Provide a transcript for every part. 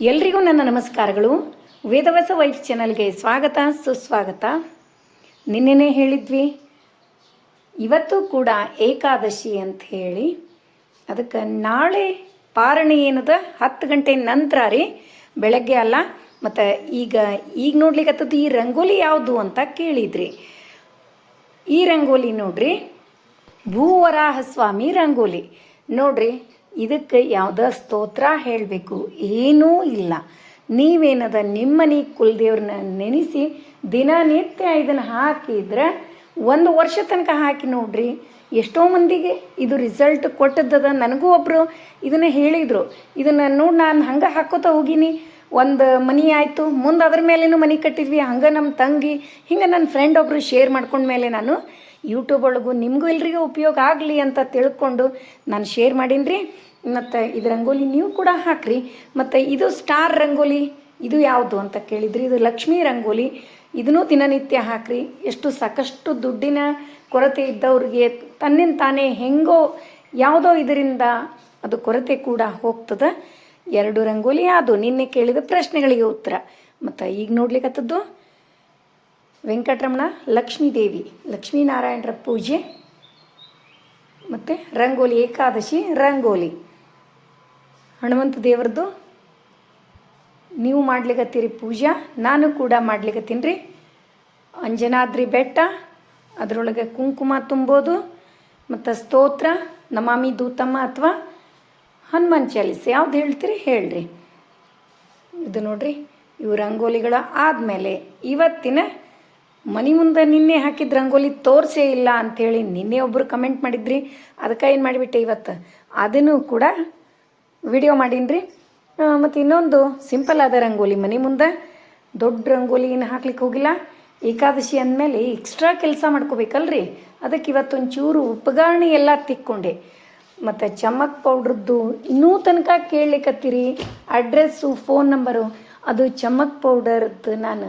ಎಲ್ರಿಗೂ ನನ್ನ ನಮಸ್ಕಾರಗಳು. ವೇದವಸ ವೈಫ್ ಚಾನಲ್ಗೆ ಸ್ವಾಗತ, ಸುಸ್ವಾಗತ. ನಿನ್ನೆನೇ ಹೇಳಿದ್ವಿ, ಇವತ್ತು ಕೂಡ ಏಕಾದಶಿ ಅಂತ ಹೇಳಿ, ಅದಕ್ಕೆ ನಾಳೆ ಪಾರಣೆ ಏನದ? ಹತ್ತು ಗಂಟೆ ನಂತರ ರೀ, ಬೆಳಗ್ಗೆ ಅಲ್ಲ. ಮತ್ತು ಈಗ ಈಗ ನೋಡ್ಲಿಕ್ಕೆ ಈ ರಂಗೋಲಿ ಯಾವುದು ಅಂತ ಕೇಳಿದ್ರಿ. ಈ ರಂಗೋಲಿ ನೋಡ್ರಿ ಭೂವರಾಹ ಸ್ವಾಮಿ ರಂಗೋಲಿ. ನೋಡ್ರಿ ಇದಕ್ಕೆ ಯಾವುದೋ ಸ್ತೋತ್ರ ಹೇಳಬೇಕು. ಏನೂ ಇಲ್ಲ. ನೀವೇನದ ನಿಮ್ಮನೆ ಕುಲದೇವ್ರನ್ನ ನೆನೆಸಿ ದಿನನಿತ್ಯ ಇದನ್ನು ಹಾಕಿದ್ರೆ ಒಂದು ವರ್ಷ ತನಕ ಹಾಕಿ ನೋಡ್ರಿ. ಎಷ್ಟೋ ಮಂದಿಗೆ ಇದು ರಿಸಲ್ಟ್ ಕೊಟ್ಟದ್ದದ ನನಗೂ ಒಬ್ಬರು ಇದನ್ನು ಹೇಳಿದರು. ಇದನ್ನು ನೋಡಿ ನಾನು ಹಂಗೆ ಹಾಕೋತಾ ಹೋಗೀನಿ. ಒಂದು ಮನಿ ಆಯಿತು. ಮುಂದೆ ಅದ್ರ ಮೇಲೇನು ಮನೆ ಕಟ್ಟಿದ್ವಿ. ಹಂಗೆ ನಮ್ಮ ತಂಗಿ, ಹಿಂಗೆ ನನ್ನ ಫ್ರೆಂಡ್ ಒಬ್ಬರು ಶೇರ್ ಮಾಡ್ಕೊಂಡ್ಮೇಲೆ ನಾನು ಯೂಟ್ಯೂಬ್ ಒಳಗೂ ನಿಮಗೂ ಎಲ್ರಿಗೂ ಉಪಯೋಗ ಆಗಲಿ ಅಂತ ತಿಳ್ಕೊಂಡು ನಾನು ಶೇರ್ ಮಾಡೀನಿ ಮತ್ತು ಇದು ರಂಗೋಲಿ ನೀವು ಕೂಡ ಹಾಕ್ರಿ. ಮತ್ತು ಇದು ಸ್ಟಾರ್ ರಂಗೋಲಿ, ಇದು ಯಾವುದು ಅಂತ ಕೇಳಿದ್ರಿ. ಇದು ಲಕ್ಷ್ಮೀ ರಂಗೋಲಿ. ಇದನ್ನು ದಿನನಿತ್ಯ ಹಾಕ್ರಿ. ಎಷ್ಟು ಸಾಕಷ್ಟು ದುಡ್ಡಿನ ಕೊರತೆ ಇದ್ದವ್ರಿಗೆ ತನ್ನಿಂದ ತಾನೇ ಹೆಂಗೋ ಯಾವುದೋ ಇದರಿಂದ ಅದು ಕೊರತೆ ಕೂಡ ಹೋಗ್ತದೆ. ಎರಡು ರಂಗೋಲಿ, ಅದು ನಿನ್ನೆ ಕೇಳಿದ ಪ್ರಶ್ನೆಗಳಿಗೆ ಉತ್ತರ. ಮತ್ತು ಈಗ ನೋಡ್ಲಿಕ್ಕತ್ತದ್ದು ವೆಂಕಟರಮಣ ಲಕ್ಷ್ಮೀದೇವಿ. ಲಕ್ಷ್ಮೀನಾರಾಯಣರ ಪೂಜೆ. ಮತ್ತು ರಂಗೋಲಿ ಏಕಾದಶಿ, ರಂಗೋಲಿ. ಹನುಮಂತ ದೇವರದ್ದು ನೀವು ಮಾಡ್ಲಿಕ್ಕತ್ತೀರಿ ಪೂಜಾ, ನಾನು ಕೂಡ ಮಾಡ್ಲಿಕ್ಕತ್ತೀನಿ ರೀ. ಅಂಜನಾದ್ರಿ ಬೆಟ್ಟ, ಅದರೊಳಗೆ ಕುಂಕುಮ ತುಂಬೋದು, ಮತ್ತು ಸ್ತೋತ್ರ, ನಮಾಮಿ ದೂತಮ್ಮ ಅಥವಾ ಹನುಮಾನ್ ಚಾಲಿಸ್. ಯಾವ್ದು ಹೇಳ್ತೀರಿ ಹೇಳ್ರಿ. ಇದು ನೋಡ್ರಿ, ಇವು ರಂಗೋಲಿಗಳ ಆದಮೇಲೆ ಇವತ್ತಿನ ಮನೆ ಮುಂದೆ ನಿನ್ನೆ ಹಾಕಿದ ರಂಗೋಲಿ ತೋರಿಸೇ ಇಲ್ಲ ಅಂಥೇಳಿ ನಿನ್ನೆ ಒಬ್ಬರು ಕಮೆಂಟ್ ಮಾಡಿದ್ರಿ. ಅದಕ್ಕೆ ಏನು ಮಾಡಿಬಿಟ್ಟೆ ಇವತ್ತು? ಅದನ್ನು ಕೂಡ ವಿಡಿಯೋ ಮಾಡೀನಿ ಮತ್ತು ಇನ್ನೊಂದು ಸಿಂಪಲ್ ಆದ ರಂಗೋಲಿ. ಮನೆ ಮುಂದೆ ದೊಡ್ಡ ರಂಗೋಲಿ ಏನು ಹಾಕ್ಲಿಕ್ಕೆ ಹೋಗಿಲ್ಲ. ಏಕಾದಶಿ ಅಂದಮೇಲೆ ಎಕ್ಸ್ಟ್ರಾ ಕೆಲಸ ಮಾಡ್ಕೋಬೇಕಲ್ರಿ. ಅದಕ್ಕೆ ಇವತ್ತೊಂಚೂರು ಉಪಗಾರಣಿ ಎಲ್ಲ ತಿಕ್ಕೊಂಡೆ. ಮತ್ತು ಚಮಕ್ ಪೌಡ್ರದ್ದು ಇನ್ನೂ ತನಕ ಕೇಳಲಿಕ್ಕತ್ತೀರಿ ಅಡ್ರೆಸ್ಸು ಫೋನ್ ನಂಬರು ಅದು ಚಮಕ್ ಪೌಡರ್ದು ನಾನು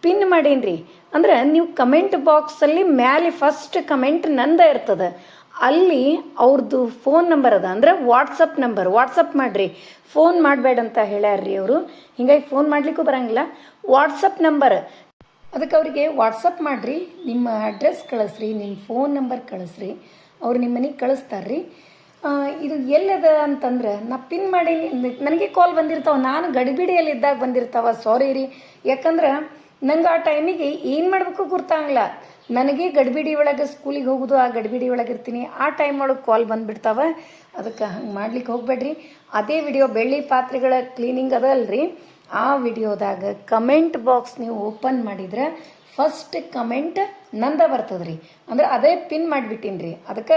ಪಿನ್ ಮಾಡೇನಿ ರೀ ಅಂದ್ರೆ ನೀವು ಕಮೆಂಟ್ ಬಾಕ್ಸಲ್ಲಿ ಮ್ಯಾಲೆ ಫಸ್ಟ್ ಕಮೆಂಟ್ ನಂದ ಇರ್ತದೆ. ಅಲ್ಲಿ ಅವ್ರದ್ದು ಫೋನ್ ನಂಬರ್ ಅದ. ಅಂದ್ರೆ ವಾಟ್ಸಪ್ ನಂಬರ್ ವಾಟ್ಸಪ್ ಮಾಡಿರಿ. ಫೋನ್ ಮಾಡಬೇಡ ಅಂತ ಹೇಳ್ಯಾರ್ರಿ ಅವರು. ಹಿಂಗಾಗಿ ಫೋನ್ ಮಾಡಲಿಕ್ಕೂ ಬರಂಗಿಲ್ಲ. ವಾಟ್ಸಪ್ ನಂಬರ್ ಅದಕ್ಕೆ ಅವರಿಗೆ ವಾಟ್ಸಪ್ ಮಾಡಿರಿ. ನಿಮ್ಮ ಅಡ್ರೆಸ್ ಕಳಿಸ್ರಿ. ನಿಮ್ಮ ಫೋನ್ ನಂಬರ್ ಕಳಿಸ್ರಿ. ಅವ್ರು ನಿಮ್ಮ ಮನೆಗೆ ಕಳಿಸ್ತಾರ್ರಿ. ಇದು ಎಲ್ಲದ ಅಂತಂದ್ರೆ, ನಾ ಪಿನ್ ಮಾಡೀನಿ. ನನಗೆ ಕಾಲ್ ಬಂದಿರ್ತಾವ. ನಾನು ಗಡಿಬಿಡಿಯಲ್ಲಿ ಇದ್ದಾಗ ಬಂದಿರ್ತಾವ. ಸಾರಿ ರೀ. ಯಾಕಂದ್ರೆ ನಂಗೆ ಆ ಟೈಮಿಗೆ ಏನು ಮಾಡಬೇಕು ಗೊತ್ತಾಗಲ್ಲ ನನಗೆ ಗಡ್ಬಿಡಿ ಒಳಗೆ ಸ್ಕೂಲಿಗೆ ಹೋಗೋದು, ಆ ಗಡ್ಬಿಡಿ ಒಳಗೆ ಇರ್ತೀನಿ. ಆ ಟೈಮ್ ಒಳಗೆ ಕಾಲ್ ಬಂದುಬಿಡ್ತಾವ. ಅದಕ್ಕೆ ಹಂಗೆ ಮಾಡ್ಲಿಕ್ಕೆ ಹೋಗಬೇಡ್ರಿ. ಅದೇ ವಿಡಿಯೋ ಬೆಳ್ಳಿ ಪಾತ್ರೆಗಳ ಕ್ಲೀನಿಂಗ್ ಅದ ಅಲ್ರಿ ಆ ವಿಡಿಯೋದಾಗ ಕಮೆಂಟ್ ಬಾಕ್ಸ್ ನೀವು ಓಪನ್ ಮಾಡಿದ್ರೆ ಫಸ್ಟ್ ಕಮೆಂಟ್ ನಂದ ಬರ್ತದ್ರಿ. ಅಂದ್ರೆ ಅದೇ ಪಿನ್ ಮಾಡಿಬಿಟ್ಟಿನಿ ರೀ ಅದಕ್ಕೆ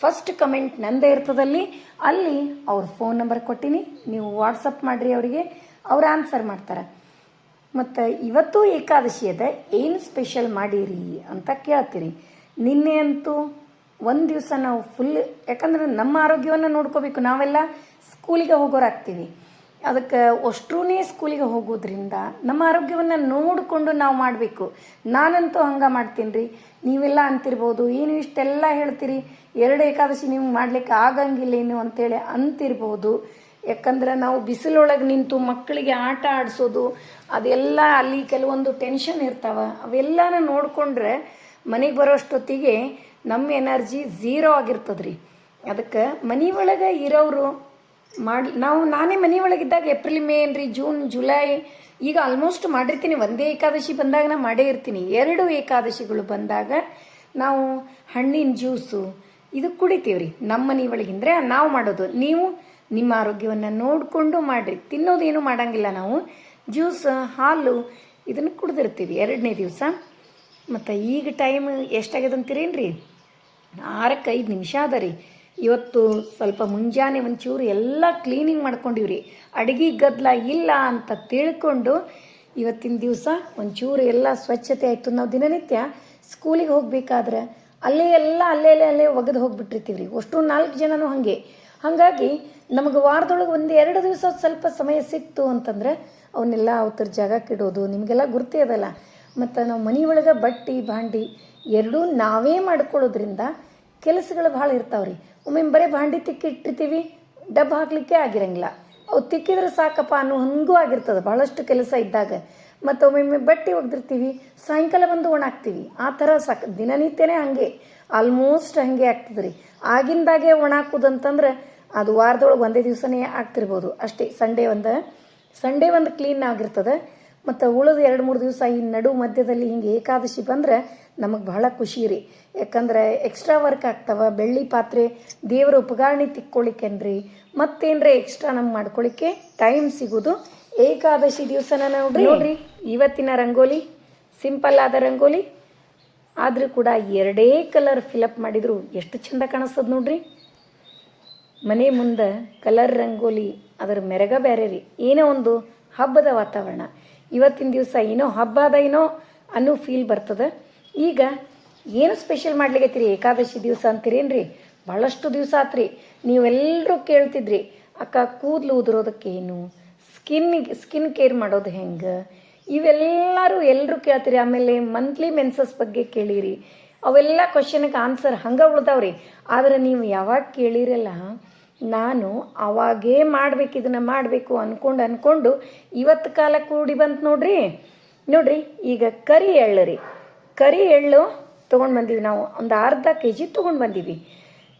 ಫಸ್ಟ್ ಕಮೆಂಟ್ ನಂದ ಇರ್ತದಲ್ಲಿ ಅಲ್ಲಿ ಅವ್ರ ಫೋನ್ ನಂಬರ್ ಕೊಟ್ಟಿನಿ. ನೀವು ವಾಟ್ಸಪ್ ಮಾಡಿರಿ ಅವರಿಗೆ. ಅವ್ರು ಆನ್ಸರ್ ಮಾಡ್ತಾರೆ. ಮತ್ತು ಇವತ್ತು ಏಕಾದಶಿ ಅದ, ಏನು ಸ್ಪೆಷಲ್ ಮಾಡಿರಿ ಅಂತ ಕೇಳ್ತೀರಿ ನಿನ್ನೆ ಅಂತೂ ಒಂದು ದಿವಸ ನಾವು ಫುಲ್ ಯಾಕಂದ್ರೆ ನಮ್ಮ ಆರೋಗ್ಯವನ್ನು ನೋಡ್ಕೋಬೇಕು ನಾವೆಲ್ಲ ಸ್ಕೂಲಿಗೆ ಹೋಗೋರಾಗ್ತೀವಿ ಅದಕ್ಕೆ ಅಷ್ಟ್ರೂ ಸ್ಕೂಲಿಗೆ ಹೋಗೋದ್ರಿಂದ ನಮ್ಮ ಆರೋಗ್ಯವನ್ನು ನೋಡಿಕೊಂಡು ನಾವು ಮಾಡಬೇಕು. ನಾನಂತೂ ಹಂಗೆ ಮಾಡ್ತೀನಿ ರೀ ನೀವೆಲ್ಲ ಅಂತಿರ್ಬೋದು, ಏನು ಇಷ್ಟೆಲ್ಲ ಹೇಳ್ತೀರಿ? ಎರಡು ಏಕಾದಶಿ ನಿಮ್ಗೆ ಮಾಡ್ಲಿಕ್ಕೆ ಆಗಂಗಿಲ್ಲೇನು ಅಂತೇಳಿ ಅಂತಿರ್ಬೋದು. ಯಾಕಂದ್ರೆ ನಾವು ಬಿಸಿಲೊಳಗೆ ನಿಂತು ಮಕ್ಕಳಿಗೆ ಆಟ ಆಡಿಸೋದು, ಅದೆಲ್ಲ ಅಲ್ಲಿ ಕೆಲವೊಂದು ಟೆನ್ಷನ್ ಇರ್ತಾವೆ. ಅವೆಲ್ಲನ ನೋಡಿಕೊಂಡ್ರೆ ಮನೆಗೆ ಬರೋಷ್ಟೊತ್ತಿಗೆ ನಮ್ಮ ಎನರ್ಜಿ ಝೀರೋ ಆಗಿರ್ತದೆ ರೀ ಅದಕ್ಕೆ ಮನೆ ಒಳಗೆ ಇರೋರು ಮಾಡಿ, ನಾವು, ನಾನೇ ಮನೆ ಒಳಗಿದ್ದಾಗ ಏಪ್ರಿಲ್, ಮೇ ಏನ್ರಿ, ಜೂನ್, ಜುಲೈ, ಈಗ ಆಲ್ಮೋಸ್ಟ್ ಮಾಡಿರ್ತೀನಿ. ಒಂದೇ ಏಕಾದಶಿ ಬಂದಾಗ ನಾ ಮಾಡೇ ಇರ್ತೀನಿ. ಎರಡು ಏಕಾದಶಿಗಳು ಬಂದಾಗ ನಾವು ಹಣ್ಣಿನ ಜ್ಯೂಸು ಇದು ಕುಡಿತೀವಿ ರೀ ನಮ್ಮ ಮನೆ ಒಳಗಿಂದ್ರೆ ನಾವು ಮಾಡೋದು. ನೀವು ನಿಮ್ಮ ಆರೋಗ್ಯವನ್ನು ನೋಡಿಕೊಂಡು ಮಾಡಿರಿ. ತಿನ್ನೋದೇನು ಮಾಡಂಗಿಲ್ಲ ನಾವು. ಜ್ಯೂಸ್, ಹಾಲು ಇದನ್ನು ಕುಡ್ದಿರ್ತೀವಿ ಎರಡನೇ ದಿವಸ. ಮತ್ತು ಈಗ ಟೈಮ್ ಎಷ್ಟಾಗ್ಯದ ಅಂತೀರೇನ್ರಿ? ಆರಕ್ಕೆ ಐದು ನಿಮಿಷ ಅದ ರೀ ಇವತ್ತು ಸ್ವಲ್ಪ ಮುಂಜಾನೆ ಒಂಚೂರು ಎಲ್ಲ ಕ್ಲೀನಿಂಗ್ ಮಾಡ್ಕೊಂಡಿವ್ರಿ. ಅಡುಗೆ ಗದ್ದಲ ಇಲ್ಲ ಅಂತ ತಿಳ್ಕೊಂಡು ಇವತ್ತಿನ ದಿವಸ ಒಂಚೂರು ಎಲ್ಲ ಸ್ವಚ್ಛತೆ ಆಯಿತು ನಾವು ದಿನನಿತ್ಯ. ಸ್ಕೂಲಿಗೆ ಹೋಗಬೇಕಾದ್ರೆ ಅಲ್ಲೇ ಎಲ್ಲ ಅಲ್ಲೇ ಅಲ್ಲೇ ಅಲ್ಲೇ ಒಗೆದು ಹೋಗ್ಬಿಟ್ಟಿರ್ತೀವಿ ರೀ ಅಷ್ಟು ನಾಲ್ಕು ಜನನೂ ಹಾಗೆ. ಹಾಗಾಗಿ ನಮಗೆ ವಾರದೊಳಗೆ ಒಂದು ಎರಡು ದಿವಸ ಸ್ವಲ್ಪ ಸಮಯ ಸಿಕ್ತು ಅಂತಂದ್ರೆ ಅವನ್ನೆಲ್ಲ ಜಾಗಕ್ಕೆ ಇಡೋದು ನಿಮಗೆಲ್ಲ ಗುರ್ತೇ ಅದಲ್ಲ. ಮತ್ತು ನಾವು ಮನೆ ಒಳಗೆ ಬಟ್ಟೆ, ಭಾಂಡಿ ಎರಡೂ ನಾವೇ ಮಾಡ್ಕೊಳ್ಳೋದ್ರಿಂದ ಕೆಲಸಗಳು ಭಾಳ ಇರ್ತಾವ್ರಿ. ಒಮ್ಮೆ ಬರೀ ಭಾಂಡಿ ತಿಕ್ಕಿ ಇಟ್ಟಿರ್ತೀವಿ ಡಬ್ಬ ಹಾಕ್ಲಿಕ್ಕೆ ಆಗಿರಂಗಿಲ್ಲ. ಅವು ತಿಕ್ಕಿದ್ರೆ ಸಾಕಪ್ಪ ಅನ್ನೋ ಹಂಗೂ ಆಗಿರ್ತದೆ ಭಾಳಷ್ಟು ಕೆಲಸ ಇದ್ದಾಗ. ಮತ್ತು ಒಮ್ಮೊಮ್ಮೆ ಬಟ್ಟೆ ಒಗ್ದಿರ್ತೀವಿ, ಸಾಯಂಕಾಲ ಬಂದು ಒಣ ಹಾಕ್ತೀವಿ. ಆ ಥರ ಸಾಕು, ದಿನನಿತ್ಯನೇ ಹಾಗೆ ಆಲ್ಮೋಸ್ಟ್ ಹಾಗೆ ಆಗ್ತದೆ ರೀ ಆಗಿಂದಾಗೆ ಒಣ ಹಾಕೋದಂತಂದ್ರೆ ಅದು ವಾರದೊಳಗೆ ಒಂದೇ ದಿವಸನೇ ಆಗ್ತಿರ್ಬೋದು. ಅಷ್ಟೇ, ಸಂಡೇ ಒಂದು ಸಂಡೇ ಒಂದು ಕ್ಲೀನ್ ಆಗಿರ್ತದೆ. ಮತ್ತು ಉಳಿದ ಎರಡು ಮೂರು ದಿವಸ ಈ ನಡು ಮಧ್ಯದಲ್ಲಿ ಹಿಂಗೆ ಏಕಾದಶಿ ಬಂದ್ರೆ ನಮಗೆ ಬಹಳ ಖುಷಿ ರೀ. ಯಾಕಂದ್ರೆ ಎಕ್ಸ್ಟ್ರಾ ವರ್ಕ್ ಆಗ್ತಾವ, ಬೆಳ್ಳಿ ಪಾತ್ರೆ ದೇವರ ಉಪಕರಣಿ ತಿಕ್ಕೊಳ್ಳಿಕ್ಕೆನ್ರಿ ಮತ್ತೇನರ ಎಕ್ಸ್ಟ್ರಾ ನಮ್ಗೆ ಮಾಡ್ಕೊಳ್ಳಿಕ್ಕೆ ಟೈಮ್ ಸಿಗೋದು. ಏಕಾದಶಿ ದಿವಸನ ನೋಡ್ರಿ. ನೋಡ್ರಿ, ಇವತ್ತಿನ ರಂಗೋಲಿ ಸಿಂಪಲ್ ಆದ ರಂಗೋಲಿ. ಆದರೂ ಕೂಡ ಎರಡೇ ಕಲರ್ ಫಿಲಪ್ ಮಾಡಿದ್ರು. ಎಷ್ಟು ಚಂದ ಕಾಣಿಸ್ತದ ನೋಡ್ರಿ. ಮನೆ ಮುಂದೆ ಕಲರ್ ರಂಗೋಲಿ ಅದರ ಮೆರಗ ಬೇರೆ ರೀ. ಏನೋ ಒಂದು ಹಬ್ಬದ ವಾತಾವರಣ. ಇವತ್ತಿನ ದಿವಸ ಏನೋ ಹಬ್ಬ ಅದ ಏನೋ ಅನ್ನೋ ಫೀಲ್ ಬರ್ತದೆ. ಈಗ ಏನು ಸ್ಪೆಷಲ್ ಮಾಡ್ಲಿಕತ್ತೀರಿ? ಏಕಾದಶಿ ದಿವಸ ಅಂತೀರೇನ್ರಿ? ಭಾಳಷ್ಟು ದಿವಸ ಆತ್ರಿ. ನೀವೆಲ್ಲರೂ ಕೇಳ್ತಿದ್ರಿ, ಅಕ್ಕ ಕೂದಲು ಉದುರೋದಕ್ಕೇನು ಸ್ಕಿನ್ನಿಗೆ ಸ್ಕಿನ್ ಕೇರ್ ಮಾಡೋದು ಹೆಂಗೆ? ಇವೆಲ್ಲರೂ ಎಲ್ಲರೂ ಕೇಳ್ತೀರಿ. ಆಮೇಲೆ ಮಂತ್ಲಿ ಮೆನ್ಸಸ್ ಬಗ್ಗೆ ಕೇಳಿರಿ. ಅವೆಲ್ಲ ಕ್ವಶನ್ಗೆ ಆನ್ಸರ್ ಹಂಗೆ ಉಳ್ತಾವ್ರಿ ಆದರೆ ನೀವು ಯಾವಾಗ ಕೇಳಿರಲ್ಲ, ನಾನು ಅವಾಗೇ ಮಾಡ್ಬೇಕು, ಇದನ್ನು ಮಾಡಬೇಕು ಅಂದ್ಕೊಂಡು ಅಂದ್ಕೊಂಡು ಇವತ್ತು ಕಾಲ ಕೂಡಿ ಬಂತು ನೋಡ್ರಿ. ನೋಡ್ರಿ, ಈಗ ಕರಿ ಎಳ್ಳು ರೀ ಕರಿ ಎಳ್ಳು ತೊಗೊಂಡು ಬಂದೀವಿ ನಾವು. ಒಂದು ಅರ್ಧ ಕೆ ಜಿ ತೊಗೊಂಡು ಬಂದೀವಿ.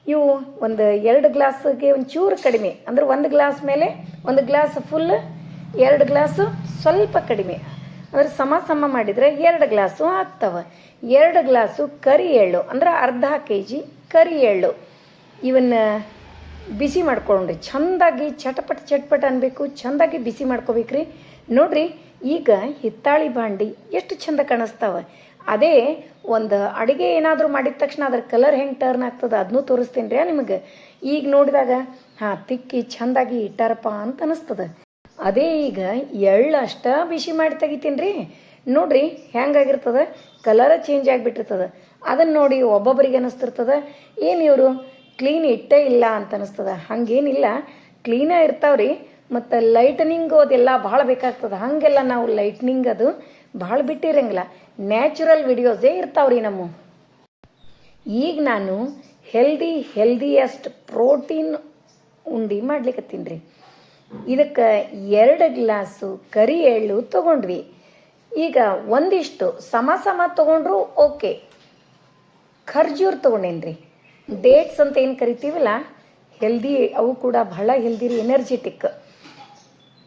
ಇವು ಒಂದು ಎರಡು ಗ್ಲಾಸ್ಗೆ ಒಂದು ಚೂರು ಕಡಿಮೆ. ಅಂದ್ರೆ ಒಂದು ಗ್ಲಾಸ್ ಮೇಲೆ, ಒಂದು ಗ್ಲಾಸ್ ಫುಲ್ ಎರಡು ಗ್ಲಾಸು ಸ್ವಲ್ಪ ಕಡಿಮೆ. ಅಂದ್ರೆ ಸಮ ಸಮ ಮಾಡಿದರೆ ಎರಡು ಗ್ಲಾಸು ಆಗ್ತವೆ. ಎರಡು ಗ್ಲಾಸು ಕರಿ ಎಳ್ಳು, ಅಂದ್ರೆ ಅರ್ಧ ಕೆ ಜಿ ಕರಿ ಎಳ್ಳು. ಇವನ್ನ ಬಿಸಿ ಮಾಡ್ಕೊಂಡ್ರಿ. ಚಂದಾಗಿ ಚಟಪಟ ಚಟ್ಪಟ ಅನ್ಬೇಕು, ಚಂದಾಗಿ ಬಿಸಿ ಮಾಡ್ಕೋಬೇಕ್ರಿ. ನೋಡ್ರಿ, ಈಗ ಹಿತ್ತಾಳಿ ಬಾಂಡಿ ಎಷ್ಟು ಚಂದ ಕಾಣಿಸ್ತಾವ. ಅದೇ ಒಂದು ಅಡುಗೆ ಏನಾದರೂ ಮಾಡಿದ ತಕ್ಷಣ ಅದ್ರ ಕಲರ್ ಹೆಂಗೆ ಟರ್ನ್ ಆಗ್ತದೆ ಅದನ್ನೂ ತೋರಿಸ್ತೀನಿ ರೀ ನಿಮಗೆ. ಈಗ ನೋಡಿದಾಗ, ಹಾಂ, ತಿಕ್ಕಿ ಚಂದಾಗಿ ಇಟ್ಟಾರಪ್ಪ ಅಂತ ಅನಿಸ್ತದೆ. ಅದೇ ಈಗ ಎಳ್ಳು ಅಷ್ಟ ಬಿಸಿ ಮಾಡಿ ತೆಗಿತೀನಿ ರೀ ನೋಡ್ರಿ ಹೆಂಗಾಗಿರ್ತದೆ? ಕಲರ ಚೇಂಜ್ ಆಗಿಬಿಟ್ಟಿರ್ತದೆ. ಅದನ್ನು ನೋಡಿ ಒಬ್ಬೊಬ್ಬರಿಗೆ ಅನ್ನಿಸ್ತಿರ್ತದೆ ಏನು ಇವರು? ಕ್ಲೀನ್ ಇಟ್ಟೇ ಇಲ್ಲ ಅಂತ ಅನಿಸ್ತದೆ. ಹಂಗೇನಿಲ್ಲ. ಕ್ಲೀನಾಗಿ ಇರ್ತಾವ್ರಿ. ಮತ್ತು ಲೈಟನಿಂಗ್ ಅದೆಲ್ಲ ಭಾಳ ಬೇಕಾಗ್ತದೆ. ಹಾಗೆಲ್ಲ ನಾವು ಲೈಟ್ನಿಂಗ್ ಅದು ಭಾಳ ಬಿಟ್ಟಿರಂಗಿಲ್ಲ. ನ್ಯಾಚುರಲ್ ವಿಡಿಯೋಸೇ ಇರ್ತಾವ್ರಿ ನಮ್ಮ. ಈಗ ನಾನು ಹೆಲ್ದಿ ಹೆಲ್ದಿಯೆಸ್ಟ್ ಪ್ರೋಟೀನ್ ಉಂಡಿ ಮಾಡ್ಲಿಕ್ಕೆ ರೀ. ಇದಕ್ಕೆ ಎರಡು ಗ್ಲಾಸು ಕರಿ ಎಳ್ಳು ತಗೊಂಡ್ವಿ. ಈಗ ಒಂದಿಷ್ಟು ಸಮ ಸಮ ತೊಗೊಂಡ್ರು ಓಕೆ. ಖರ್ಜೂರ್ ತೊಗೊಂಡೇನಿ ರೀ ಡೇಟ್ಸ್ ಅಂತ ಏನು ಕರಿತೀವಲ್ಲ? ಹೆಲ್ದಿ ಅವು ಕೂಡ ಬಹಳ ಹೆಲ್ದಿ ರೀ ಎನರ್ಜೆಟಿಕ್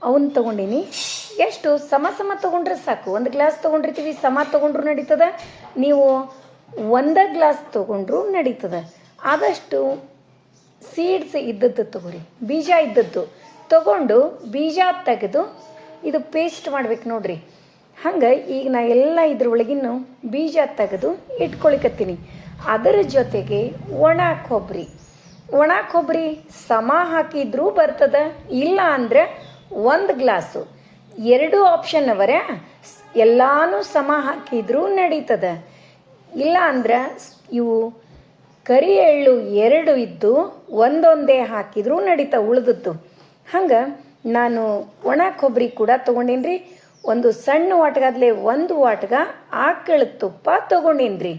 ಅವನ್ನ ತೊಗೊಂಡೀನಿ. ಎಷ್ಟು? ಸಮ ಸಮ ತೊಗೊಂಡ್ರೆ ಸಾಕು. ಒಂದು ಗ್ಲಾಸ್ ತೊಗೊಂಡಿರ್ತೀವಿ, ಸಮ ತೊಗೊಂಡ್ರು ನಡೀತದ? ನೀವು ಒಂದೇ ಗ್ಲಾಸ್ ತೊಗೊಂಡ್ರು ನಡೀತದ. ಆದಷ್ಟು ಸೀಡ್ಸ್ ಇದ್ದದ್ದು ತಗೋರಿ. ಬೀಜ ಇದ್ದದ್ದು. ತಗೊಂಡು ಬೀಜ ತೆಗೆದು ಇದು ಪೇಸ್ಟ್ ಮಾಡ್ಬೇಕು ನೋಡ್ರಿ. ಹಂಗೆ ಈಗ ನಾ ಎಲ್ಲ ಇದ್ರೊಳಗಿನ್ನು ಬೀಜ ತೆಗೆದು ಇಟ್ಕೊಳಿಕತ್ತೀನಿ. ಅದರ ಜೊತೆಗೆ ಒಣ ಕೊಬ್ಬರಿ. ಒಣ ಕೊಬ್ಬರಿ ಸಮ ಹಾಕಿದ್ರೂ ಬರ್ತದ, ಇಲ್ಲ ಅಂದರೆ ಒಂದು ಗ್ಲಾಸು. ಎರಡು ಆಪ್ಷನ್ ಅವರ, ಎಲ್ಲಾನು ಸಮ ಹಾಕಿದ್ರೂ ನಡೀತದ. ಇಲ್ಲ ಅಂದ್ರೆ ಇವು ಕರಿ ಎಳ್ಳು ಎರಡು ಇದ್ದು ಒಂದೊಂದೇ ಹಾಕಿದ್ರೂ ನಡೀತ ಉಳಿದದ್ದು. ಹಂಗೆ ನಾನು ಒಣ ಕೊಬ್ಬರಿ ಕೂಡ ತೊಗೊಂಡೇನ್ರಿ? ಒಂದು ಸಣ್ಣ ವಾಟ್ಗಾದ್ಲೆ ಒಂದು ವಾಟ್ಗ ಆಕಳ ತುಪ್ಪ ತೊಗೊಂಡೇನ್ರಿ.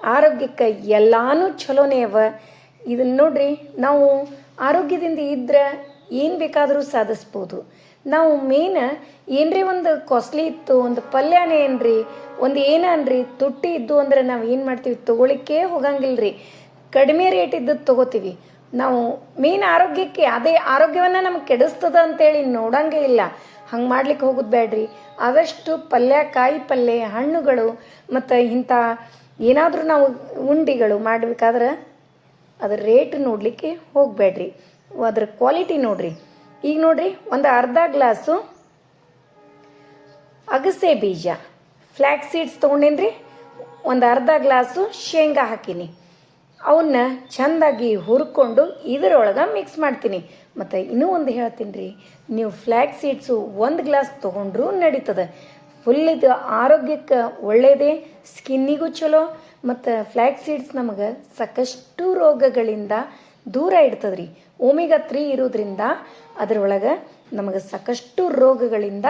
ಆರೋಗ್ಯಕ್ಕೆ ಎಲ್ಲಾನು ಚಲೋನೇ ಅವ. ಇದನ್ನ ನೋಡ್ರಿ, ನಾವು ಆರೋಗ್ಯದಿಂದ ಇದ್ರೆ ಏನು ಬೇಕಾದರೂ ಸಾಧಿಸ್ಬೋದು. ನಾವು ಮೇನ್ ಏನ್ರಿ ಒಂದು ಕಾಸ್ಟ್ಲಿ ಇತ್ತು, ಒಂದು ಪಲ್ಯನೇ ಏನ್ರಿ, ಒಂದು ಏನನ್ರಿ ತುಟ್ಟಿ ಇದ್ದು ಅಂದ್ರೆ ನಾವು ಏನು ಮಾಡ್ತೀವಿ ತೊಗೊಳಿಕ್ಕೆ ಹೋಗಂಗಿಲ್ಲ ಕಡಿಮೆ ರೇಟ್ ಇದ್ದದ್ದು ತೊಗೋತೀವಿ. ನಾವು ಮೇನ್ ಆರೋಗ್ಯಕ್ಕೆ ಅದೇ ಆರೋಗ್ಯವನ್ನು ನಮ್ಗೆ ಕೆಡಿಸ್ತದ ಅಂತೇಳಿ ನೋಡಂಗೆ ಇಲ್ಲ. ಹಂಗೆ ಮಾಡ್ಲಿಕ್ಕೆ ಹೋಗೋದು ಬೇಡ್ರಿ ಆದಷ್ಟು ಪಲ್ಯ, ಕಾಯಿ ಪಲ್ಯ, ಹಣ್ಣುಗಳು ಮತ್ತು ಇಂಥ ಏನಾದರೂ ನಾವು ಉಂಡಿಗಳು ಮಾಡಬೇಕಾದ್ರೆ ಅದ್ರ ರೇಟ್ ನೋಡಲಿಕ್ಕೆ ಹೋಗಬೇಡ್ರಿ ಅದ್ರ ಕ್ವಾಲಿಟಿ ನೋಡ್ರಿ. ಈಗ ನೋಡ್ರಿ ಒಂದು ಅರ್ಧ ಗ್ಲಾಸು ಅಗಸೆ ಬೀಜ. ಫ್ಲ್ಯಾಕ್ ಸೀಡ್ಸ್ ತೊಗೊಂಡೇನ್ರಿ? ಒಂದು ಅರ್ಧ ಗ್ಲಾಸು ಶೇಂಗಾ ಹಾಕೀನಿ. ಅವನ್ನ ಚೆಂದಾಗಿ ಹುರ್ಕೊಂಡು ಇದರೊಳಗೆ ಮಿಕ್ಸ್ ಮಾಡ್ತೀನಿ. ಮತ್ತು ಇನ್ನೂ ಒಂದು ಹೇಳ್ತೀನಿ ರೀ ನೀವು ಫ್ಲ್ಯಾಕ್ ಸೀಡ್ಸು ಒಂದು ಗ್ಲಾಸ್ ತೊಗೊಂಡ್ರೂ ನಡೀತದೆ. ಫುಲ್ ಇದು ಆರೋಗ್ಯಕ್ಕೆ ಒಳ್ಳೆಯದೇ ಸ್ಕಿನ್ನಿಗೂ ಚಲೋ, ಮತ್ತು ಫ್ಲ್ಯಾಕ್ ಸೀಡ್ಸ್ ನಮಗೆ ಸಾಕಷ್ಟು ರೋಗಗಳಿಂದ ದೂರ ಇಡ್ತದೆ ರೀ ಓಮೆಗಾ ತ್ರೀ ಇರೋದ್ರಿಂದ ಅದರೊಳಗೆ ನಮಗೆ ಸಾಕಷ್ಟು ರೋಗಗಳಿಂದ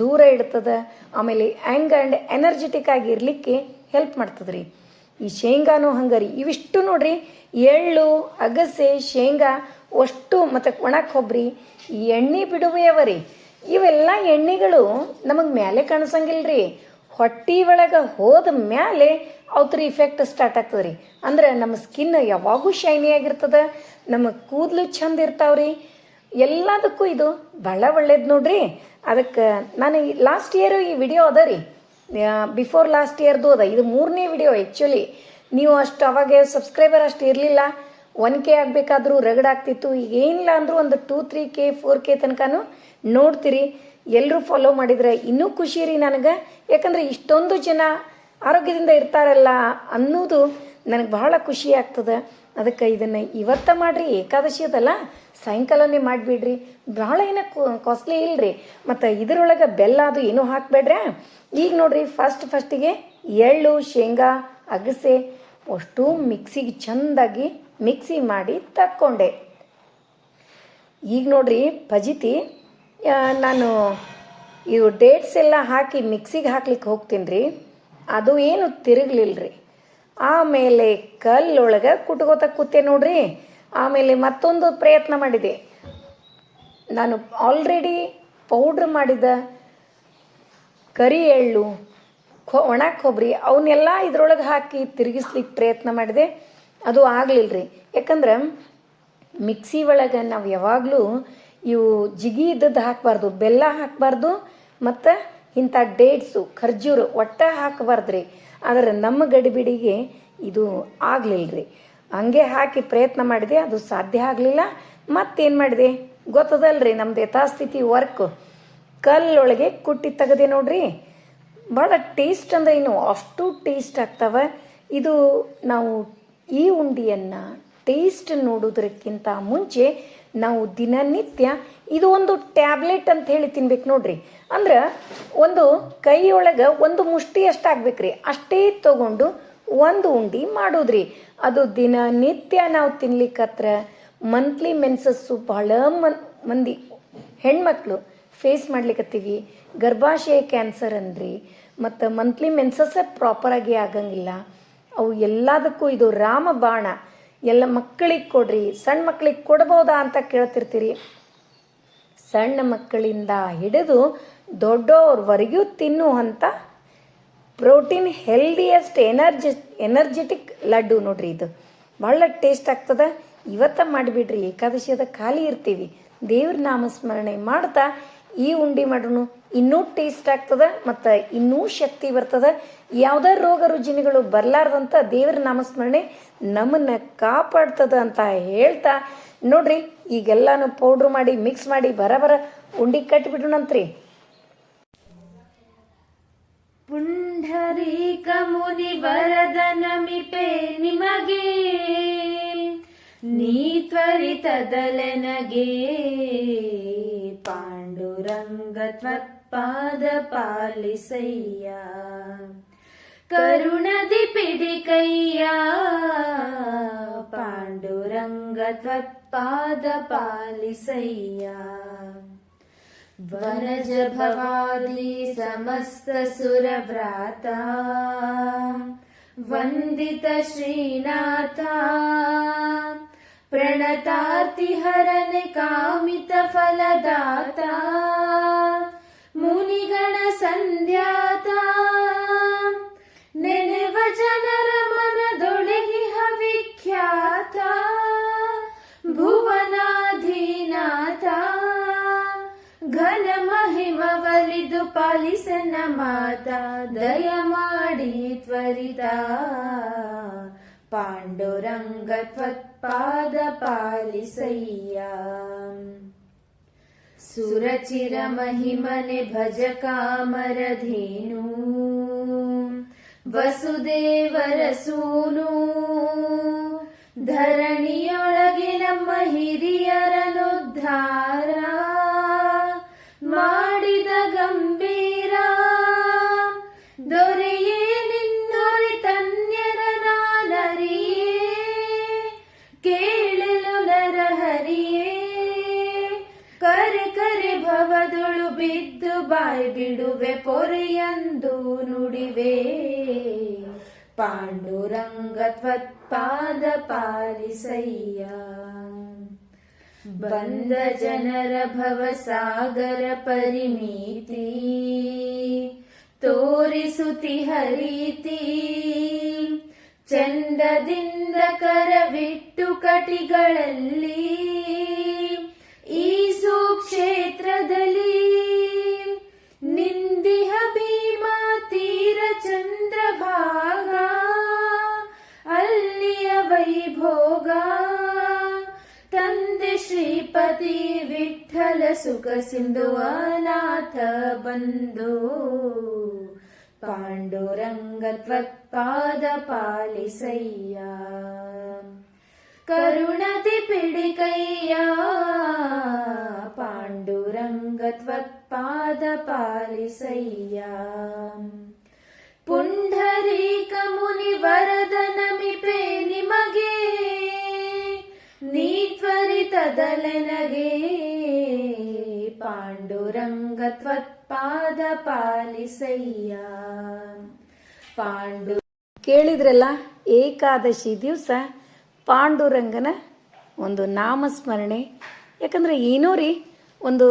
ದೂರ ಇಡ್ತದೆ. ಆಮೇಲೆ ಆ್ಯಂಗ್ ಆ್ಯಂಡ್ ಎನರ್ಜೆಟಿಕ್ ಆಗಿ ಇರಲಿಕ್ಕೆ ಹೆಲ್ಪ್ ಮಾಡ್ತದೆ ರೀ ಈ ಶೇಂಗಾನು ಹಂಗರಿ. ಇವಿಷ್ಟು ನೋಡ್ರಿ, ಎಳ್ಳು, ಅಗಸೆ, ಶೇಂಗಾ, ಅಷ್ಟು ಮತ್ತು ಒಣ ಕೊಬ್ಬರಿ ಈ ಎಣ್ಣೆ ಬಿಡುವೆಯವರಿ, ಇವೆಲ್ಲ ಎಣ್ಣೆಗಳು ನಮಗೆ ಮೇಲೆ ಕಾಣಿಸಂಗಿಲ್ಲ ರೀ ಹೊಟ್ಟೆ ಒಳಗೆ ಹೋದ ಮ್ಯಾಲೆ ಅವ್ರ ಇಫೆಕ್ಟ್ ಸ್ಟಾರ್ಟ್ ಆಗ್ತದೆ ರೀ ಅಂದ್ರೆ ನಮ್ಮ ಸ್ಕಿನ್ ಯಾವಾಗೂ ಶೈನಿ ಆಗಿರ್ತದೆ, ನಮ್ಮ ಕೂದಲು ಚಂದ ಇರ್ತಾವ್ರಿ. ಎಲ್ಲದಕ್ಕೂ ಇದು ಭಾಳ ಒಳ್ಳೇದು ನೋಡ್ರಿ. ಅದಕ್ಕೆ ನಾನು ಲಾಸ್ಟ್ ಇಯರು ಈ ವಿಡಿಯೋ ಅದ ರೀ ಬಿಫೋರ್ ಲಾಸ್ಟ್ ಇಯರ್ದು ಅದ ಇದು ಮೂರನೇ ವಿಡಿಯೋ ಆ್ಯಕ್ಚುಲಿ ನೀವು ಅಷ್ಟು ಅವಾಗ ಸಬ್ಸ್ಕ್ರೈಬರ್ ಅಷ್ಟು ಇರಲಿಲ್ಲ ಒನ್ ಕೆ ಆಗಬೇಕಾದ್ರೂ ರಗಡಾಗ್ತಿತ್ತು ಏನಿಲ್ಲ ಅಂದರೂ ಒಂದು two three K four K ತನಕನೂ ನೋಡ್ತೀರಿ. ಎಲ್ಲರೂ ಫಾಲೋ ಮಾಡಿದರೆ ಇನ್ನೂ ಖುಷಿ ರೀ ನನಗೆ. ಯಾಕಂದರೆ ಇಷ್ಟೊಂದು ಜನ ಆರೋಗ್ಯದಿಂದ ಇರ್ತಾರಲ್ಲ ಅನ್ನೋದು ನನಗೆ ಬಹಳ ಖುಷಿ ಆಗ್ತದೆ. ಅದಕ್ಕೆ ಇದನ್ನು ಇವತ್ತ ಮಾಡಿರಿ, ಏಕಾದಶಿ ಅದಲ್ಲ, ಸಾಯಂಕಾಲನೇ ಮಾಡಿಬಿಡ್ರಿ. ಭಾಳ ಏನೋ ಕಾಸ್ಟ್ಲಿ ಇಲ್ಲರಿ ಮತ್ತು ಇದರೊಳಗೆ ಬೆಲ್ಲ ಅದು ಏನೂ ಹಾಕಬೇಡ್ರೆ ಈಗ ನೋಡ್ರಿ ಫಸ್ಟ್ ಫಸ್ಟಿಗೆ ಎಳ್ಳು, ಶೇಂಗಾ, ಅಗಸೆ, ಅಷ್ಟು ಮಿಕ್ಸಿಗೆ ಚೆಂದಾಗಿ ಮಿಕ್ಸಿ ಮಾಡಿ ತಕ್ಕೊಂಡೆ. ಈಗ ನೋಡ್ರಿ, ಪಜಿತಿ ನಾನು ಇವು ಡೇಟ್ಸ್ ಎಲ್ಲ ಹಾಕಿ ಮಿಕ್ಸಿಗೆ ಹಾಕ್ಲಿಕ್ಕೆ ಹೋಗ್ತೀನಿ ರೀ ಅದು ಏನು ತಿರುಗಲಿಲ್ಲ ರೀ ಆಮೇಲೆ ಕಲ್ಲೊಳಗೆ ಕುಟ್ಕೋತ ಕೂತೆ ನೋಡ್ರಿ. ಆಮೇಲೆ ಮತ್ತೊಂದು ಪ್ರಯತ್ನ ಮಾಡಿದೆ. ನಾನು ಆಲ್ರೆಡಿ ಪೌಡ್ರ್ ಮಾಡಿದ ಕರಿ ಎಳ್ಳು ಖೊ ಒಣ ಕೊಬ್ಬರಿ ಅವನ್ನೆಲ್ಲ ಇದ್ರೊಳಗೆ ಹಾಕಿ ತಿರುಗಿಸ್ಲಿಕ್ಕೆ ಪ್ರಯತ್ನ ಮಾಡಿದೆ. ಅದು ಆಗಲಿಲ್ಲ ರೀ ಯಾಕಂದ್ರೆ ಮಿಕ್ಸಿ ಒಳಗೆ ನಾವು ಯಾವಾಗಲೂ ಇವು ಜಿಗಿ ಇದ್ದದ್ದು ಹಾಕಬಾರ್ದು, ಬೆಲ್ಲ ಹಾಕಬಾರ್ದು, ಮತ್ತು ಇಂಥ ಡೇಟ್ಸು ಖರ್ಜೂರು ಒಟ್ಟ ಹಾಕಬಾರ್ದು ರೀ ಆದರೆ ನಮ್ಮ ಗಡಿಬಿಡಿಗೆ ಇದು ಆಗಲಿಲ್ಲ ರೀ ಹಂಗೆ ಹಾಕಿ ಪ್ರಯತ್ನ ಮಾಡಿದೆ, ಅದು ಸಾಧ್ಯ ಆಗಲಿಲ್ಲ. ಮತ್ತೇನು ಮಾಡಿದೆ? ಗೊತ್ತದಲ್ರಿ ನಮ್ದು ಯಥಾಸ್ಥಿತಿ ವರ್ಕ್. ಕಲ್ಲೊಳಗೆ ಕುಟ್ಟಿ ತೆಗೆದೆ ನೋಡ್ರಿ. ಭಾಳ ಟೇಸ್ಟ್ ಅಂದ್ರೆ ಇನ್ನು, ಅಷ್ಟು ಟೇಸ್ಟ್ ಆಗ್ತವೆ. ಇದು ನಾವು ಈ ಉಂಡಿಯನ್ನು ಟೇಸ್ಟ್ ನೋಡೋದಕ್ಕಿಂತ ಮುಂಚೆ ನಾವು ದಿನನಿತ್ಯ ಇದು ಒಂದು ಟ್ಯಾಬ್ಲೆಟ್ ಅಂತ ಹೇಳಿ ತಿನ್ಬೇಕು ನೋಡ್ರಿ. ಅಂದ್ರೆ ಒಂದು ಕೈಯೊಳಗೆ ಒಂದು ಮುಷ್ಟಿ ಅಷ್ಟು ಆಗ್ಬೇಕ್ರಿ ಅಷ್ಟೇ ತಗೊಂಡು ಒಂದು ಉಂಡಿ ಮಾಡೋದ್ರಿ. ಅದು ದಿನನಿತ್ಯ ನಾವು ತಿನ್ಲಿಕ್ಕತ್ರ ಮಂತ್ಲಿ ಮೆನ್ಸಸ್ಸು ಬಹಳ ಮನ್, ಮಂದಿ ಹೆಣ್ಮಕ್ಳು ಫೇಸ್ ಮಾಡ್ಲಿಕ್ಕತ್ತೀವಿ ಗರ್ಭಾಶಯ ಕ್ಯಾನ್ಸರ್ ಅಂದ್ರಿ, ಮತ್ತು ಮಂತ್ಲಿ ಮೆನ್ಸಸ್ಸೇ ಪ್ರಾಪರಾಗಿ ಆಗಂಗಿಲ್ಲ. ಅವು ಎಲ್ಲದಕ್ಕೂ ಇದು ರಾಮಬಾಣ. ಎಲ್ಲ ಮಕ್ಕಳಿಗೆ ಕೊಡ್ರಿ. ಸಣ್ಣ ಮಕ್ಕಳಿಗೆ ಕೊಡ್ಬೋದಾ ಅಂತ ಕೇಳ್ತಿರ್ತೀರಿ. ಸಣ್ಣ ಮಕ್ಕಳಿಂದ ಹಿಡಿದು ದೊಡ್ಡವ್ರವರೆಗೂ ತಿನ್ನುವಂಥ protein healthiest energy, energetic laddu ನೋಡ್ರಿ ಇದು. ಭಾಳ ಟೇಸ್ಟ್ ಆಗ್ತದೆ. ಇವತ್ತ ಮಾಡಿಬಿಡ್ರಿ. ಏಕಾದಶಿ ಅದ ಖಾಲಿ ಇರ್ತೀವಿ. ದೇವ್ರ ನಾಮಸ್ಮರಣೆ ಮಾಡ್ತಾ ಈ ಉಂಡಿ ಮಾಡೋಣ ಇನ್ನೂ ಟೇಸ್ಟ್ ಆಗ್ತದ ಮತ್ತು ಇನ್ನೂ ಶಕ್ತಿ ಬರ್ತದ. ಯಾವುದೇ ರೋಗ ರುಜಿನಗಳು ಬರಲಾರ್ದಂಥ ದೇವರ ನಾಮಸ್ಮರಣೆ ನಮ್ಮನ್ನು ಕಾಪಾಡ್ತದ ಅಂತ ಹೇಳ್ತಾ, ನೋಡ್ರಿ, ಈಗೆಲ್ಲಾನು ಪೌಡ್ರ್ ಮಾಡಿ ಮಿಕ್ಸ್ ಮಾಡಿ, ಬರ ಬರ ಉಂಡಿ ಕಟ್ಟಿಬಿಡೋಣಂತ್ರಿ ಪುಂಡರೀಕ ಮುನಿ ಪೇ ನಿಮಗೆ, ನೀ ತ್ವರಿತದಲೆನಗೆ ಪಾಂಡುರಂಗ ತ್ವತ್ಪಾದ पादपालिसैया। करुणदिपीडिकैया पाण्डुरङ्गत्पादपालिसैया वरजभवादी समस्त सुरव्राता वन्दित श्रीनाथा प्रणतार्तिहरन प्रणतार्तिहरणकामितफलदाता सन्ध्याता ನೆನೆವ ಜನರ ಮನದೊಳಗಿಹ ವಿಖ್ಯಾತ ಭುವನಾಧೀನಾಥ ಘನ ಮಹಿಮವಲಿದು ಪಾಲಿಸನ ಮಾತ ದಯ ಮಾಡಿ ತ್ವರಿತ ಪಾಂಡುರಂಗ ತ್ವತ್ಪಾದ ಪಾಲಿಸಯ್ಯ ಸುರಚಿರ ಮಹಿಮನೆ ಭಜ ಕಾಮರಧೇನು ಬಾಯ್ ಬಿಡುವೆ ಪೊರೆಯಂದು ನುಡಿವೆ. ಪಾಂಡುರಂಗ ತ್ವತ್ಪಾದ ಪಾಲಿಸಯ್ಯ. ಬಂದ ಜನರ ಭವಸಾಗರ ಪರಿಮಿತಿ. ತೋರಿಸುತಿ ಹರಿತಿ. ಚಂದದಿಂದ ಕರವಿಟ್ಟು ಕಟಿಗಳಲ್ಲಿ. ಈ ಸುಕ್ಷೇತ್ರದಲ್ಲಿ ಶ್ರೀಪತಿ ವಿಠಲ ಸುಖ ಸಿಂಧು ಅನಾಥ ಬಂದು ಪಾಂಡುರಂಗ ತ್ವತ್ಪಾದ ಪಾಲಿಸಯ್ಯ. ಕರುಣತಿ ಪಿಡಿಕಯ್ಯ. ಪಾಂಡುರಂಗ ನೀ ತ್ವರಿತದಲೆನಗೆ ಪಾಂಡುರಂಗ ತ್ವತ್ಪಾದ ಪಾಲಿಸಯ್ಯ. ಪಾಂಡು ಕೇಳಿದ್ರಲ್ಲ, ಏಕಾದಶಿ ದಿವಸ ಪಾಂಡುರಂಗನ ಒಂದು ನಾಮಸ್ಮರಣೆ. ಯಾಕಂದ್ರೆ ಏನೋ ರೀ, ಒಂದು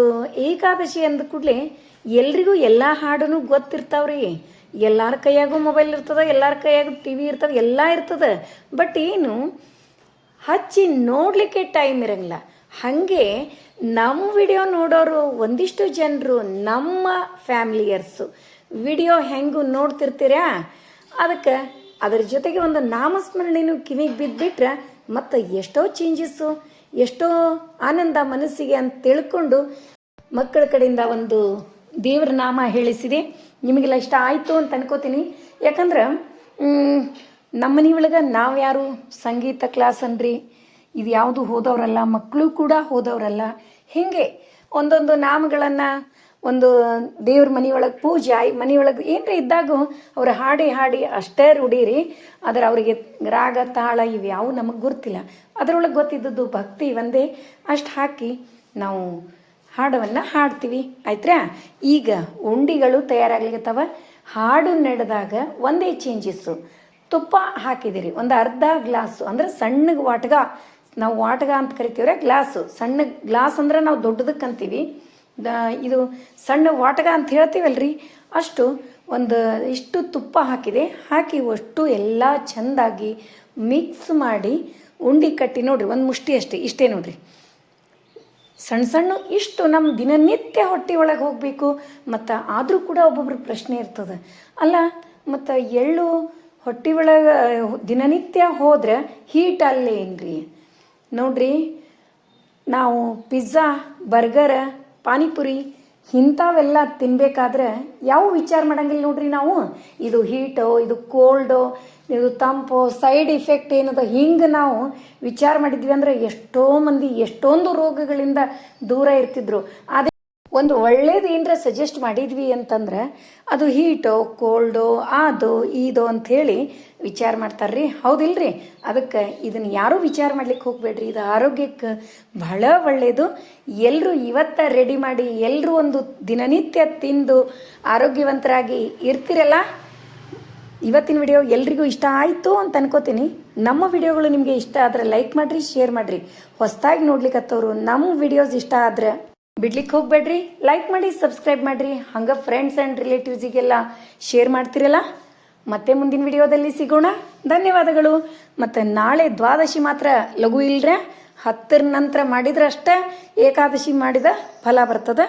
ಏಕಾದಶಿ ಅಂದ ಕೂಡಲೇ ಎಲ್ರಿಗೂ ಎಲ್ಲ ಹಾಡೂ ಗೊತ್ತಿರ್ತಾವ್ರಿ. ಎಲ್ಲರ ಕೈಯಾಗೂ ಮೊಬೈಲ್ ಇರ್ತದೆ, ಎಲ್ಲರ ಕೈಯಾಗೂ ಟಿ ವಿ ಇರ್ತದೆ, ಎಲ್ಲ ಇರ್ತದೆ. ಬಟ್ ಏನು ಹಚ್ಚಿ ನೋಡಲಿಕ್ಕೆ ಟೈಮ್ ಇರಂಗಿಲ್ಲ. ಹಾಗೆ ನಮ್ಮ ವಿಡಿಯೋ ನೋಡೋರು ಒಂದಿಷ್ಟು ಜನರು ನಮ್ಮ ಫ್ಯಾಮಿಲಿಯರ್ಸು. ವಿಡಿಯೋ ಹೆಂಗು ನೋಡ್ತಿರ್ತೀರಾ? ಅದಕ್ಕೆ ಅದರ ಜೊತೆಗೆ ಒಂದು ನಾಮಸ್ಮರಣೆನೂ ಕಿವಿಗೆ ಬಿದ್ದುಬಿಟ್ರೆ ಮತ್ತು ಎಷ್ಟೋ ಚೇಂಜಸ್ಸು ಎಷ್ಟೋ ಆನಂದ ಮನಸ್ಸಿಗೆ ಅಂತ ತಿಳ್ಕೊಂಡು ಮಕ್ಕಳ ಕಡೆಯಿಂದ ಒಂದು ದೇವ್ರ ನಾಮ ಹೇಳಿಸಿದೆ. ನಿಮಗೆಲ್ಲ ಇಷ್ಟ ಆಯಿತು ಅಂತ ಅನ್ಕೋತೀನಿ. ಯಾಕಂದ್ರೆ ನಮ್ಮ ಮನೆ ಒಳಗೆ ನಾವು ಯಾರು? ಸಂಗೀತ ಕ್ಲಾಸ್ ಅನ್ರಿ. ಇದು ಯಾವುದು ಹೋದವರಲ್ಲ ಮಕ್ಕಳು ಕೂಡ ಹೋದವರಲ್ಲ. ಹಿಂಗೆ ಒಂದೊಂದು ನಾಮಗಳನ್ನು ಒಂದು ದೇವ್ರ ಮನೆಯೊಳಗೆ, ಪೂಜೆ ಮನೆಯೊಳಗೆ ಏನರ ಇದ್ದಾಗ ಅವ್ರು ಹಾಡಿ ಹಾಡಿ ಅಷ್ಟೇ ರೂಢಿರಿ. ಆದರೆ ಅವರಿಗೆ ರಾಗ, ತಾಳ ಇವು ಯಾವ ನಮಗೆ ಗೊತ್ತಿಲ್ಲ ಅದರೊಳಗೆ ಗೊತ್ತಿದ್ದದ್ದು ಭಕ್ತಿ ಒಂದೇ. ಅಷ್ಟು ಹಾಕಿ ನಾವು ಹಾಡವನ್ನು ಹಾಡ್ತೀವಿ. ಆಯ್ತಾ ಈಗ ಉಂಡಿಗಳು ತಯಾರಾಗ್ಲಿಕ್ಕತ್ತವ ಹಾಡು ನಡೆದಾಗ ಒಂದೇ ಚೇಂಜಸ್ಸು ತುಪ್ಪ ಹಾಕಿದಿರಿ ಒಂದು ಅರ್ಧ ಗ್ಲಾಸು. ಅಂದ್ರೆ ಸಣ್ಣಗೆ ವಾಟ್ಗ, ನಾವು ವಾಟ್ಗ ಅಂತ ಕರಿತೀವ್ರೆ ಗ್ಲಾಸು. ಸಣ್ಣ ಗ್ಲಾಸ್ ಅಂದ್ರೆ ನಾವು ದೊಡ್ಡದಕ್ಕೆ ಅಂತೀವಿ. ಇದು ಸಣ್ಣ ವಾಟಗ ಅಂತ ಹೇಳ್ತೀವಲ್ರಿ? ಅಷ್ಟು ಒಂದು ಇಷ್ಟು ತುಪ್ಪ ಹಾಕಿದೆ. ಹಾಕಿ ಅಷ್ಟು ಎಲ್ಲ ಚೆಂದಾಗಿ ಮಿಕ್ಸ್ ಮಾಡಿ ಉಂಡಿ ಕಟ್ಟಿ ನೋಡಿರಿ. ಒಂದು ಮುಷ್ಟಿ ಅಷ್ಟೇ, ಇಷ್ಟೇ ನೋಡ್ರಿ. ಸಣ್ಣ ಸಣ್ಣ ಇಷ್ಟು ನಮ್ಮ ದಿನನಿತ್ಯ ಹೊಟ್ಟೆ ಒಳಗೆ ಹೋಗಬೇಕು. ಮತ್ತು ಆದರೂ ಕೂಡ ಒಬ್ಬೊಬ್ರ ಪ್ರಶ್ನೆ ಇರ್ತದೆ. ಅಲ್ಲ, ಮತ್ತು ಎಳ್ಳು ಹೊಟ್ಟೆ ಒಳಗೆ, ದಿನನಿತ್ಯ ಹೋದ್ರೆ ಹೀಟ್ ಅಲ್ಲೇ ಏನ್ರಿ? ನೋಡ್ರಿ, ನಾವು ಪಿಜ್ಜಾ ಬರ್ಗರ ಪಾನಿಪುರಿ ಇಂಥವೆಲ್ಲ ತಿನ್ಬೇಕಾದ್ರೆ ಯಾವ ವಿಚಾರ ಮಾಡಂಗಿಲ್ಲ ನೋಡ್ರಿ ನಾವು. ಇದು ಹೀಟೋ ಇದು ಕೋಲ್ಡೋ ಇದು ತಂಪು ಸೈಡ್ ಇಫೆಕ್ಟ್ ಏನದ ಹಿಂಗೆ ನಾವು ವಿಚಾರ ಮಾಡಿದ್ವಿ ಅಂದ್ರೆ ಎಷ್ಟೋ ಮಂದಿ ಎಷ್ಟೊಂದು ರೋಗಗಳಿಂದ ದೂರ ಇರ್ತಿದ್ರು. ಅದೇ ಒಂದು ಒಳ್ಳೇದು ಏನರ ಸಜೆಸ್ಟ್ ಮಾಡಿದ್ವಿ ಅಂತಂದ್ರೆ ಅದು ಹೀಟೋ ಕೋಲ್ಡೋ ಅದು ಇದು ಹೇಳಿ ವಿಚಾರ ಮಾಡ್ತಾರ್ರಿ. ಹೌದಿಲ್ರಿ? ಅದಕ್ಕೆ ಇದನ್ನು ಯಾರೂ ವಿಚಾರ ಮಾಡ್ಲಿಕ್ಕೆ ಹೋಗಬೇಡ್ರಿ. ಇದು ಆರೋಗ್ಯಕ್ಕೆ ಬಹಳ ಒಳ್ಳೆಯದು ಎಲ್ಲರೂ ಇವತ್ತ ರೆಡಿ ಮಾಡಿ ಎಲ್ಲರೂ ಒಂದು ದಿನನಿತ್ಯ ತಿಂದು ಆರೋಗ್ಯವಂತರಾಗಿ ಇರ್ತಿರಲ್ಲ? ಇವತ್ತಿನ ವಿಡಿಯೋ ಎಲ್ರಿಗೂ ಇಷ್ಟ ಆಯಿತು ಅಂತ ಅನ್ಕೋತೀನಿ. ನಮ್ಮ ವಿಡಿಯೋಗಳು ನಿಮಗೆ ಇಷ್ಟ ಆದರೆ ಲೈಕ್ ಮಾಡಿರಿ ಶೇರ್ ಮಾಡಿರಿ. ಹೊಸದಾಗಿ ನೋಡ್ಲಿಕ್ಕತ್ತವ್ರು ನಮ್ಮ ವಿಡಿಯೋಸ್ ಇಷ್ಟ ಆದ್ರೆ ಬಿಡ್ಲಿಕ್ಕೆ ಹೋಗ್ಬೇಡ್ರಿ ಲೈಕ್ ಮಾಡಿ ಸಬ್ಸ್ಕ್ರೈಬ್ ಮಾಡಿರಿ, ಹಂಗೆ ಫ್ರೆಂಡ್ಸ್ ಆ್ಯಂಡ್ ರಿಲೇಟಿವ್ಸಿಗೆಲ್ಲ ಶೇರ್ ಮಾಡ್ತಿರಲ್ಲ? ಮತ್ತೆ ಮುಂದಿನ ವಿಡಿಯೋದಲ್ಲಿ ಸಿಗೋಣ. ಧನ್ಯವಾದಗಳು. ಮತ್ತು ನಾಳೆ ದ್ವಾದಶಿ ಮಾತ್ರ ಲಘು ಇಲ್ರೆ, ಹತ್ತರ ನಂತರ ಮಾಡಿದ್ರೆ ಅಷ್ಟೇ ಏಕಾದಶಿ ಮಾಡಿದ ಫಲ ಬರ್ತದೆ.